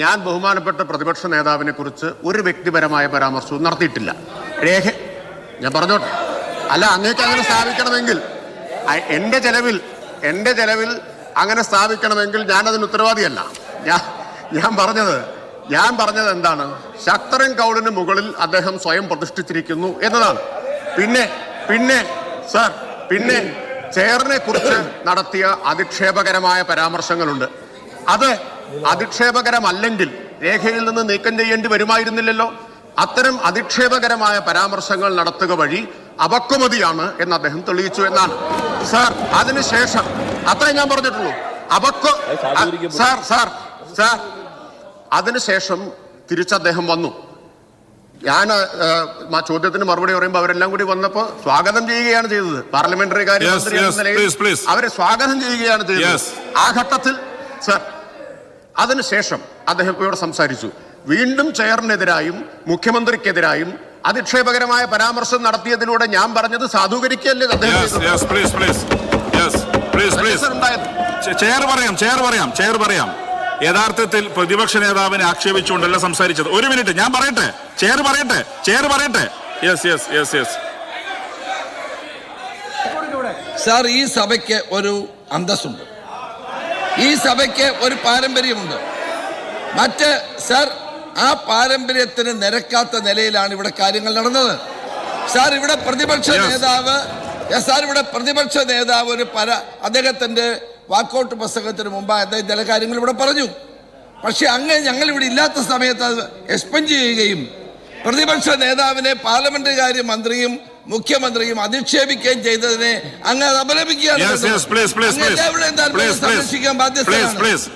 ഞാൻ ബഹുമാനപ്പെട്ട പ്രതിപക്ഷ നേതാവിനെ കുറിച്ച് ഒരു വ്യക്തിപരമായ പരാമർശവും നടത്തിയിട്ടില്ല. രേഖ ഞാൻ പറഞ്ഞോട്ടെ. അല്ല അങ്ങേക്ക് അങ്ങനെ സ്ഥാപിക്കണമെങ്കിൽ എന്റെ ചെലവിൽ എന്റെ ചെലവിൽ അങ്ങനെ സ്ഥാപിക്കണമെങ്കിൽ ഞാൻ അതിന് ഉത്തരവാദിയല്ല. ഞാൻ ഞാൻ പറഞ്ഞത് ഞാൻ പറഞ്ഞത് എന്താണ്? ശക്തരൻ കൗളിന് മുകളിൽ അദ്ദേഹം സ്വയം പ്രതിഷ്ഠിച്ചിരിക്കുന്നു എന്നതാണ്. പിന്നെ പിന്നെ സർ പിന്നെ ചെയറിനെ കുറിച്ച് നടത്തിയ അധിക്ഷേപകരമായ പരാമർശങ്ങളുണ്ട്. അത് അധിക്ഷേപകരമല്ലെങ്കിൽ രേഖയിൽ നിന്ന് നീക്കം ചെയ്യേണ്ടി വരുമായിരുന്നില്ലല്ലോ. അത്തരം അധിക്ഷേപകരമായ പരാമർശങ്ങൾ നടത്തുക വഴി അപക്വമതിയാണ് എന്ന് അദ്ദേഹം തെളിയിച്ചു എന്നാണ്. സാർ അതിനുശേഷം അത്രേ ഞാൻ പറഞ്ഞിട്ടുള്ളൂ. അപക്വ സാർ സാർ സാർ. അതിനുശേഷം തിരിച്ച് അദ്ദേഹം വന്നു. ഞാൻ ആ ചോദ്യത്തിന് മറുപടി പറയുമ്പോൾ അവരെല്ലാം കൂടി വന്നപ്പോൾ സ്വാഗതം ചെയ്യുകയാണ് ചെയ്തത്. പാർലമെന്ററി കാര്യ. അവരെ സ്വാഗതം ചെയ്യുകയാണ് ചെയ്തത്. ആ ഘട്ടത്തിൽ സർ അതിനുശേഷം അദ്ദേഹം ഇവിടെ സംസാരിച്ചു. വീണ്ടും ചെയറിനെതിരായും മുഖ്യമന്ത്രിക്കെതിരായും അധിക്ഷേപകരമായ പരാമർശം നടത്തിയതിലൂടെ ഞാൻ പറഞ്ഞത് സാധൂകരിക്കല്ലേ അദ്ദേഹം yes please please yes please please chair പറയാം ചെയർ പറയാം ചെയർ പറയാം. യഥാർത്ഥത്തിൽ പ്രതിപക്ഷ നേതാവിനെ ആക്ഷേപിച്ചുകൊണ്ടല്ല സംസാരിച്ചത്. ഒരു മിനിറ്റ് ഞാൻ പറയട്ടെ? ചെയർ പറയട്ടെ? ചെയർ പറയട്ടെ? Yes yes yes yes sir ഈ സഭയ്ക്ക് ഒരു അന്തസ്സുണ്ട്. ഈ സഭയ്ക്ക് ഒരു പാരമ്പര്യമുണ്ട്. മറ്റ് സർ ആ പാരമ്പര്യത്തിന് നിരക്കാത്ത നിലയിലാണ് ഇവിടെ കാര്യങ്ങൾ നടന്നത്. സാർ ഇവിടെ പ്രതിപക്ഷ നേതാവ് സാർ ഇവിടെ പ്രതിപക്ഷ നേതാവ് ഒരു പര അദ്ദേഹത്തിന്റെ വാക്കൗട്ട് പുസ്തകത്തിന് മുമ്പ് അദ്ദേഹം ചില കാര്യങ്ങൾ ഇവിടെ പറഞ്ഞു. പക്ഷെ അങ്ങ് ഞങ്ങൾ ഇവിടെ ഇല്ലാത്ത സമയത്ത് അത് എക്സ്പെൻഡ് ചെയ്യുകയും പ്രതിപക്ഷ നേതാവിനെ പാർലമെന്റ് കാര്യ മന്ത്രിയും മുഖ്യമന്ത്രിയും അധിക്ഷേപിക്കുകയും ചെയ്തതിനെ അങ്ങ് അപലപിക്കുകയാണ് സംരക്ഷിക്കാൻ പ്ലീസ്